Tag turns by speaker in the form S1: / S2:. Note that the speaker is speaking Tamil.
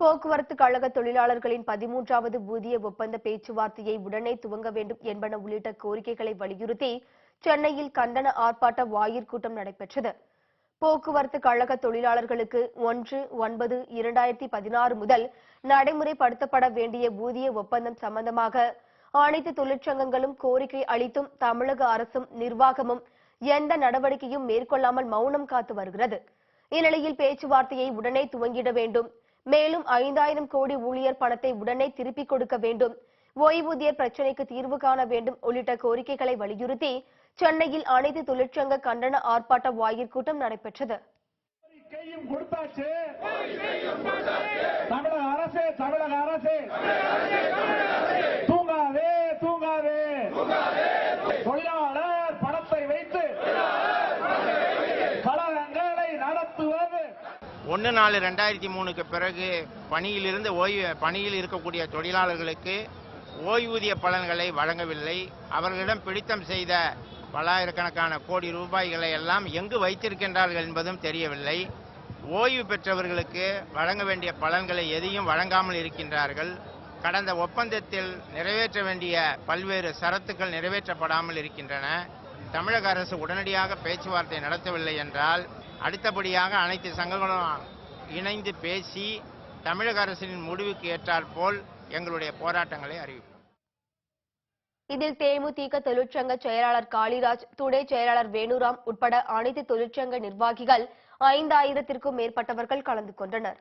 S1: போக்குவரத்து கழக தொழிலாளர்களின் பதிமூன்றாவது ஊதிய ஒப்பந்த பேச்சுவார்த்தையை உடனே துவங்க வேண்டும் என்பன உள்ளிட்ட கோரிக்கைகளை வலியுறுத்தி சென்னையில் கண்டன ஆர்ப்பாட்ட வாயிற்கூட்டம் நடைபெற்றது. போக்குவரத்து கழக தொழிலாளர்களுக்கு ஒன்று ஒன்பது இரண்டாயிரத்தி பதினாறு முதல் நடைமுறைப்படுத்தப்பட வேண்டிய ஊதிய ஒப்பந்தம் சம்பந்தமாக அனைத்து தொழிற்சங்கங்களும் கோரிக்கை அளித்தும் தமிழக அரசும் நிர்வாகமும் எந்த நடவடிக்கையும் மேற்கொள்ளாமல் மௌனம் காத்து வருகிறது. இந்நிலையில் பேச்சுவார்த்தையை உடனே துவங்கிட வேண்டும். மேலும் ஐந்தாயிரம் கோடி ஊழியர் பணத்தை உடனே திருப்பிக் கொடுக்க வேண்டும். ஓய்வூதியர் பிரச்சினைக்கு தீர்வு காண வேண்டும் உள்ளிட்ட கோரிக்கைகளை வலியுறுத்தி சென்னையில் அனைத்து தொழிற்சங்க கண்டன ஆர்ப்பாட்ட வாயிற்
S2: கூட்டம் நடைபெற்றது. தமிழக அரசு தமிழக அரசு.
S3: ஒன்று நாலு ரெண்டாயிரத்தி மூணுக்கு பிறகு பணியிலிருந்து ஓய்வு பணியில் இருக்கக்கூடிய தொழிலாளர்களுக்கு ஓய்வூதிய பலன்களை வழங்கவில்லை. அவர்களிடம் பிடித்தம் செய்த பல்லாயிரக்கணக்கான கோடி ரூபாய்களை எல்லாம் எங்கு வைத்திருக்கின்றார்கள் என்பதும் தெரியவில்லை. ஓய்வு பெற்றவர்களுக்கு வழங்க வேண்டிய பலன்களை எதையும் வழங்காமல் இருக்கின்றார்கள். கடந்த ஒப்பந்தத்தில் நிறைவேற்ற வேண்டிய பல்வேறு சரத்துக்கள் நிறைவேற்றப்படாமல் இருக்கின்றன. தமிழக அரசு உடனடியாக பேச்சுவார்த்தை நடத்தவில்லை என்றால் அடுத்தபடியாக அனைத்து சங்கங்களும் இணைந்து பேசி தமிழக அரசின் முடிவுக்கு ஏற்றாற்போல் எங்களுடைய போராட்டங்களை அறிவிப்போம்.
S1: இதில் தேமுதிக தொழிற்சங்க செயலாளர் காளிராஜ் துணை செயலாளர் வேணுராம் உட்பட அனைத்து தொழிற்சங்க நிர்வாகிகள் ஐந்தாயிரத்திற்கும் மேற்பட்டவர்கள் கலந்து கொண்டனர்.